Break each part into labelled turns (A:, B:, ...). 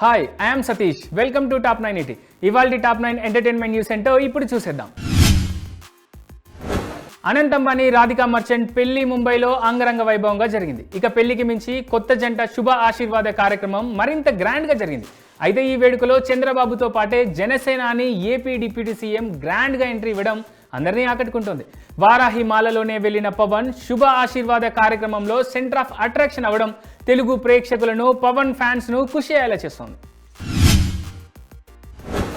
A: Hi I'm Satish welcome to top nine eighty ఇవాళ top nine entertainment news ఏంటో ఇప్పుడు చూసేద్దాం. అనంత్ అంబానీ రాధికా మర్చెంట్ పెళ్ళి ముంబైలో అంగరంగ వైభవంగా జరిగింది. ఇక పెళ్ళికి మించి కొత్త జంట శుభ ఆశీర్వాద కార్యక్రమం మరింత గ్రాండ్గా జరిగింది. అయితే ఈ వేడుకలో చంద్రబాబుతో పాటే జనసేనాని ఏపీ డిప్యూటీ సీఎం గ్రాండ్గా ఎంట్రీ ఇవ్వడం అందరినీ ఆకట్టుకుంటుంది. వారాహి మాలలోనే వెళ్ళిన పవన్ శుభ ఆశీర్వాద కార్యక్రమంలో సెంటర్ ఆఫ్ అట్రాక్షన్ అవ్వడం తెలుగు ప్రేక్షకులను పవన్ ఫ్యాన్స్ను ఖుషి అయ్యేలా చేస్తోంది.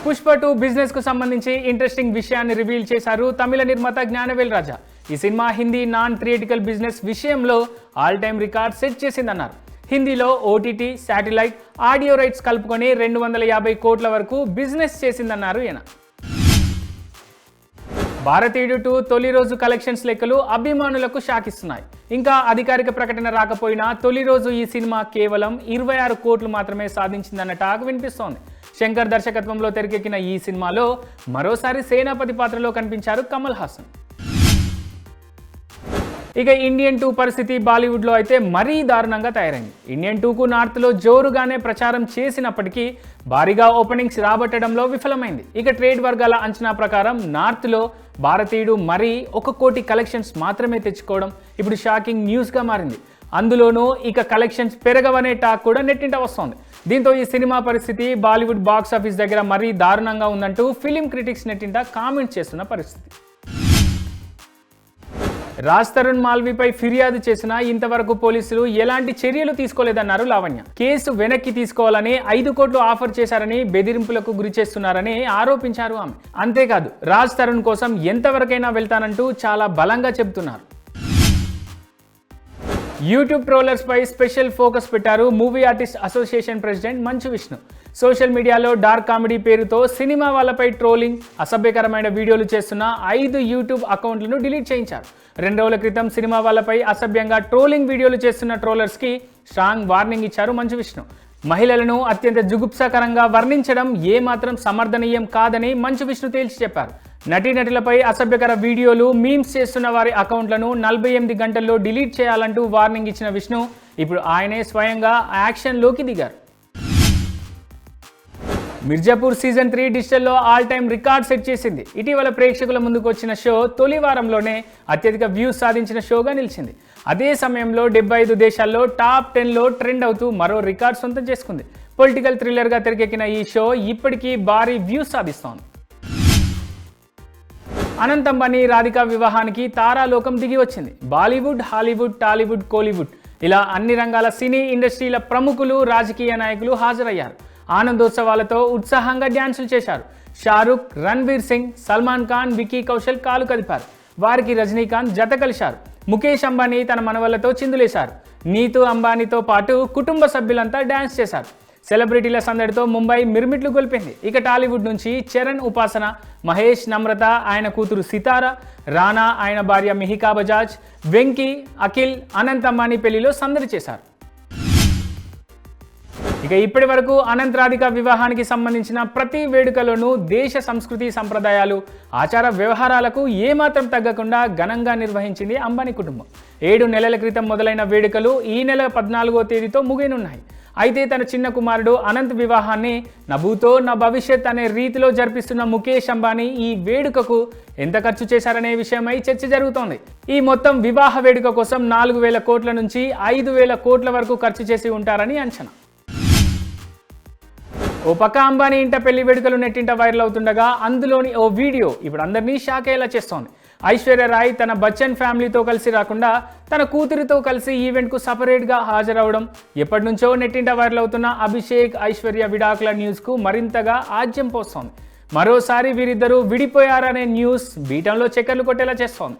A: పుష్ప టూ బిజినెస్కు సంబంధించి ఇంట్రెస్టింగ్ విషయాన్ని రివీల్ చేశారు తమిళ నిర్మాత జ్ఞానవేల్ రాజా. ఈ cinema Hindi non theatrical business విషయంలో ఆల్ టైమ్ రికార్డ్ సెట్ చేసిందన్నారు. హిందీలో ఓటీటీ శాటిలైట్ ఆడియో రైట్స్ కలుపుకొని రెండు వందల యాభై కోట్ల వరకు బిజినెస్ చేసిందన్నారు ఈయన. భారతీయుడు టూ తొలి రోజు కలెక్షన్స్ లెక్కలు అభిమానులకు షాకిస్తున్నాయి. ఇంకా అధికారిక ప్రకటన రాకపోయినా తొలి రోజు ఈ సినిమా కేవలం ఇరవై ఆరు కోట్లు మాత్రమే సాధించిందన్న టాక్ వినిపిస్తోంది. శంకర్ దర్శకత్వంలో తెరకెక్కిన ఈ సినిమాలో మరోసారి సేనాపతి పాత్రలో కనిపించారు కమల్ హాసన్. ఇక ఇండియన్ టూ పరిస్థితి బాలీవుడ్లో అయితే మరీ దారుణంగా తయారైంది. ఇండియన్ టూకు నార్త్లో జోరుగానే ప్రచారం చేసినప్పటికీ భారీగా ఓపెనింగ్స్ రాబట్టడంలో విఫలమైంది. ఇక ట్రేడ్ వర్గాల అంచనా ప్రకారం నార్త్లో భారతీయుడు మరీ ఒక కోటి కలెక్షన్స్ మాత్రమే తెచ్చుకోవడం ఇప్పుడు షాకింగ్ న్యూస్గా మారింది. అందులోనూ ఇక కలెక్షన్స్ పెరగవనే టాక్ కూడా నెట్టింట వస్తోంది. దీంతో ఈ సినిమా పరిస్థితి బాలీవుడ్ బాక్స్ ఆఫీస్ దగ్గర మరీ దారుణంగా ఉందంటూ ఫిలిం క్రిటిక్స్ నెట్టింట కామెంట్ చేస్తున్న పరిస్థితి. రాజ్ తరుణ్ మాల్వీపై ఫిర్యాదు చేసినా ఇంతవరకు పోలీసులు ఎలాంటి చర్యలు తీసుకోలేదన్నారు లావణ్య. కేసు వెనక్కి తీసుకోవాలని ఐదు కోట్లు ఆఫర్ చేశారని బెదిరింపులకు గురి చేస్తున్నారని ఆరోపించారు ఆమె. అంతేకాదు రాజ్ తరుణ్ కోసం ఎంతవరకైనా వెళ్తానంటూ చాలా బలంగా చెబుతున్నారు. యూట్యూబ్ ట్రోలర్స్ పై స్పెషల్ ఫోకస్ పెట్టారు movie artist association president Manchu Vishnu. Social మీడియాలో డార్క్ కామెడీ పేరుతో సినిమా వాళ్ళపై ట్రోలింగ్ అసభ్యకరమైన వీడియోలు చేస్తున్న ఐదు యూట్యూబ్ అకౌంట్లను డిలీట్ చేయించారు. రెండు రోజుల క్రితం సినిమా వాళ్ళపై అసభ్యంగా ట్రోలింగ్ వీడియోలు చేస్తున్న ట్రోలర్స్కి స్ట్రాంగ్ వార్నింగ్ ఇచ్చారు మంచు విష్ణు. మహిళలను అత్యంత జుగుప్సాకరంగా వర్ణించడం ఏమాత్రం సమర్థనీయం కాదని మంచు విష్ణు తేల్చి చెప్పారు. నటీనటులపై అసభ్యకర వీడియోలు మీమ్స్ చేస్తున్న వారి అకౌంట్లను నలభై ఎనిమిది గంటల్లో డిలీట్ చేయాలంటూ వార్నింగ్ ఇచ్చిన విష్ణు ఇప్పుడు ఆయనే స్వయంగా యాక్షన్లోకి దిగారు. మిర్జాపూర్ సీజన్ త్రీ డిజిటల్లో ఆల్ టైమ్ రికార్డ్ సెట్ చేసింది. ఇటీవల ప్రేక్షకుల ముందుకు వచ్చిన షో తొలి వారంలోనే అత్యధిక వ్యూస్ సాధించిన షోగా నిలిచింది. అదే సమయంలో డెబ్బై ఐదు దేశాల్లో టాప్ టెన్లో ట్రెండ్ అవుతూ మరో రికార్డ్ సొంతం చేసుకుంది. పొలిటికల్ థ్రిల్లర్గా తెరకెక్కిన ఈ షో ఇప్పటికీ భారీ వ్యూస్ సాధిస్తోంది. అనంత్ అంబానీ రాధిక వివాహానికి తారాలోకం దిగి వచ్చింది. బాలీవుడ్ హాలీవుడ్ టాలీవుడ్ కోలీవుడ్ ఇలా అన్ని రంగాల సినీ ఇండస్ట్రీల ప్రముఖులు రాజకీయ నాయకులు హాజరయ్యారు. ఆనందోత్సవాలతో ఉత్సాహంగా డ్యాన్సులు చేశారు. షారుఖ్ రణ్వీర్ సింగ్ సల్మాన్ ఖాన్ వికీ కౌశల్ కాలు కదిపారు. వారికి రజనీకాంత్ జత కలిశారు. ముఖేష్ అంబానీ తన మనవళ్ళతో చిందులేశారు. నీతు అంబానీతో పాటు కుటుంబ సభ్యులంతా డ్యాన్స్ చేశారు. సెలబ్రిటీల సందడితో ముంబై మిరుమిట్లు గొల్పింది. ఇక టాలీవుడ్ నుంచి చరణ్ ఉపాసన మహేష్ నమ్రత ఆయన కూతురు సితార రానా ఆయన భార్య మిహికా బజాజ్ వెంకీ అఖిల్ అనంత్ అంబానీ పెళ్ళిలో సందడి చేశారు. ఇక ఇప్పటి వరకు అనంతరాధిక వివాహానికి సంబంధించిన ప్రతి వేడుకలోనూ దేశ సంస్కృతి సంప్రదాయాలు ఆచార వ్యవహారాలకు ఏమాత్రం తగ్గకుండా ఘనంగా నిర్వహించింది అంబానీ కుటుంబం. ఏడు నెలల క్రితం మొదలైన వేడుకలు ఈ నెల పద్నాలుగో తేదీతో ముగియనున్నాయి. అయితే తన చిన్న కుమారుడు అనంత్ వివాహాన్ని నభూతో నా భవిష్యత్ అనే రీతిలో జరిపిస్తున్న ముఖేష్ అంబానీ ఈ వేడుకకు ఎంత ఖర్చు చేశారనే విషయమై చర్చ జరుగుతోంది. ఈ మొత్తం వివాహ వేడుక కోసం నాలుగు వేల కోట్ల నుంచి ఐదు వేల కోట్ల వరకు ఖర్చు చేసి ఉంటారని అంచనా. ఓ పక్క అంబానీ ఇంట పెళ్ళి వేడుకలు నెట్టింట వైరల్ అవుతుండగా అందులోని ఓ వీడియో ఇప్పుడు అందరినీ షాక్ అయ్యేలా చేస్తోంది. ఐశ్వర్య రాయ్ తన బచ్చన్ ఫ్యామిలీతో కలిసి రాకుండా తన కూతురితో కలిసి ఈవెంట్కు సపరేట్గా హాజరవడం ఎప్పటి నుంచో నెట్టింట వైరల్ అవుతున్న అభిషేక్ ఐశ్వర్య విడాకుల న్యూస్కు మరింతగా ఆజ్యం పోస్తోంది. మరోసారి వీరిద్దరూ విడిపోయారనే న్యూస్ బీటంలో చక్కర్లు కొట్టేలా చేస్తోంది.